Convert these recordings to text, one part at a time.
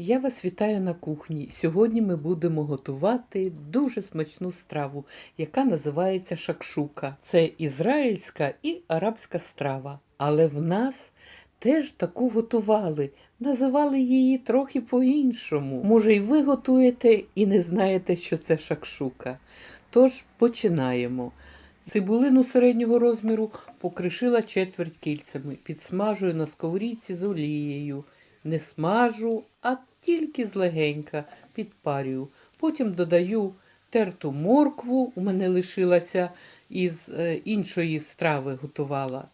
Я вас вітаю на кухні. Сьогодні ми будемо готувати дуже смачну страву, яка називається шакшука. Це ізраїльська і арабська страва. Але в нас теж таку готували. Називали її трохи по-іншому. Може, і ви готуєте і не знаєте, що це шакшука. Тож починаємо. Цибулину середнього розміру покришила четверть кільцями, підсмажую на сковорідці з олією. Не смажу, а тільки злегенька підпарюю. Потім додаю терту моркву, у мене лишилася із е, іншої страви готувала.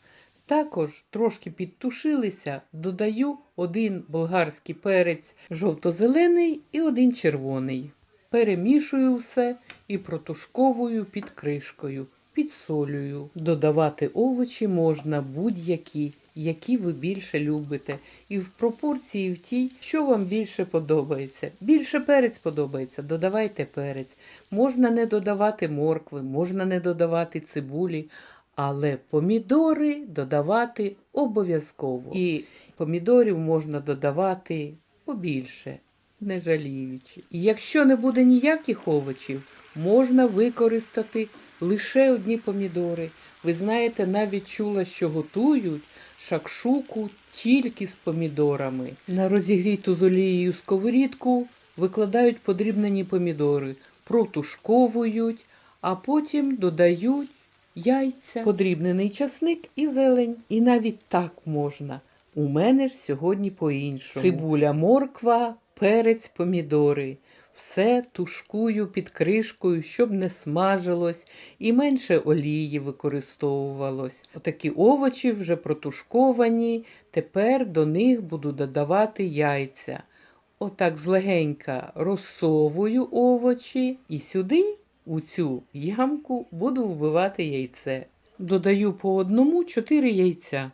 Також трошки підтушилися, додаю один болгарський перець жовто-зелений і один червоний. Перемішую все і протушковую під кришкою, підсолюю. Додавати овочі можна будь-які, які ви більше любите. І в пропорції в тій, що вам більше подобається. Більше перець подобається, додавайте перець. Можна не додавати моркви, можна не додавати цибулі, але помідори додавати обов'язково. І помідорів можна додавати побільше, не жаліючи. І якщо не буде ніяких овочів, можна використати лише одні помідори. Ви знаєте, навіть чула, що готують шакшуку тільки з помідорами. На розігріту з олією сковорідку викладають подрібнені помідори, протушковують, а потім додають яйця, подрібнений часник і зелень. І навіть так можна. У мене ж сьогодні по-іншому. Цибуля, морква, перець, помідори. Все тушкую під кришкою, щоб не смажилось і менше олії використовувалось. Отакі овочі вже протушковані. Тепер до них буду додавати яйця. Отак злегенька розсовую овочі і сюди, у цю ямку, буду вбивати яйце. Додаю по одному 4 яйця.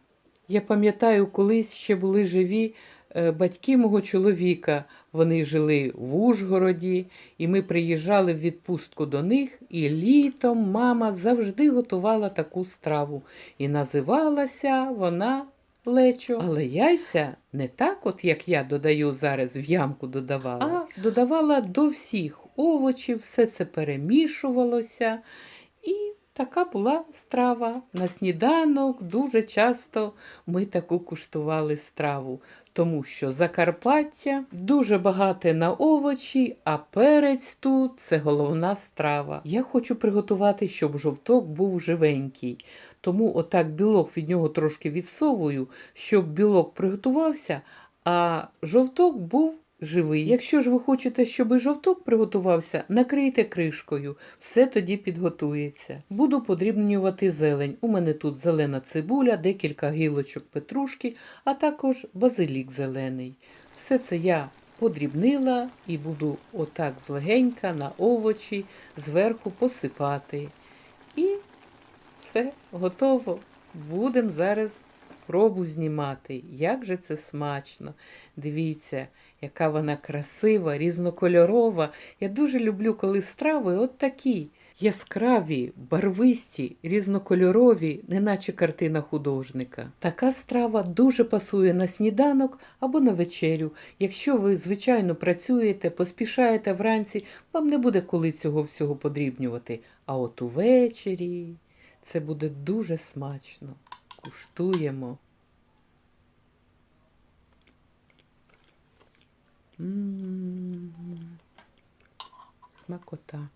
Я пам'ятаю, колись ще були живі батьки мого чоловіка. Вони жили в Ужгороді, і ми приїжджали в відпустку до них, і літом мама завжди готувала таку страву. І називалася вона лечо. Але яйця не так, от як я додаю зараз, в ямку додавала, а додавала до всіх овочів, все це перемішувалося. Така була страва. На сніданок дуже часто ми таку куштували страву, тому що Закарпаття дуже багате на овочі, а перець тут це головна страва. Я хочу приготувати, щоб жовток був живенький. Тому отак білок від нього трошки відсовую, щоб білок приготувався, а жовток був живий. Якщо ж ви хочете, щоб жовток приготувався, накрийте кришкою, все тоді підготується. Буду подрібнювати зелень. У мене тут зелена цибуля, декілька гілочок петрушки, а також базилік зелений. Все це я подрібнила і буду отак злегенька на овочі зверху посипати. І все готово. Будемо зараз пробу знімати. Як же це смачно! Дивіться, яка вона красива, різнокольорова. Я дуже люблю, коли страви от такі яскраві, барвисті, різнокольорові, неначе картина художника. Така страва дуже пасує на сніданок або на вечерю. Якщо ви, звичайно, працюєте, поспішаєте вранці, вам не буде коли цього всього подрібнювати. А от увечері це буде дуже смачно. Куштуємо. М-м-м. Смакота.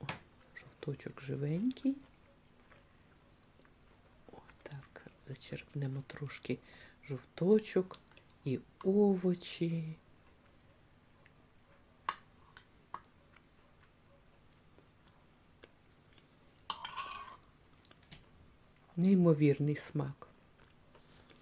О, жовточок живенький. Зачерпнемо трошки жовточок і овочі. Неймовірний смак.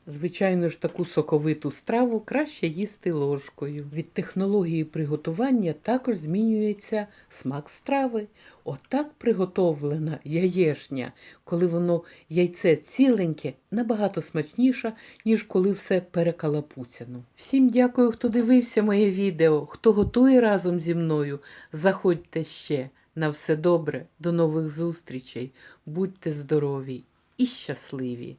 Звичайно ж, таку соковиту страву краще їсти ложкою. Від технології приготування також змінюється смак страви. Отак приготовлена яєшня, коли воно яйце ціленьке, набагато смачніша, ніж коли все перекалапуцяно. Всім дякую, хто дивився моє відео, хто готує разом зі мною. Заходьте ще. На все добре, до нових зустрічей. Будьте здорові і щасливі!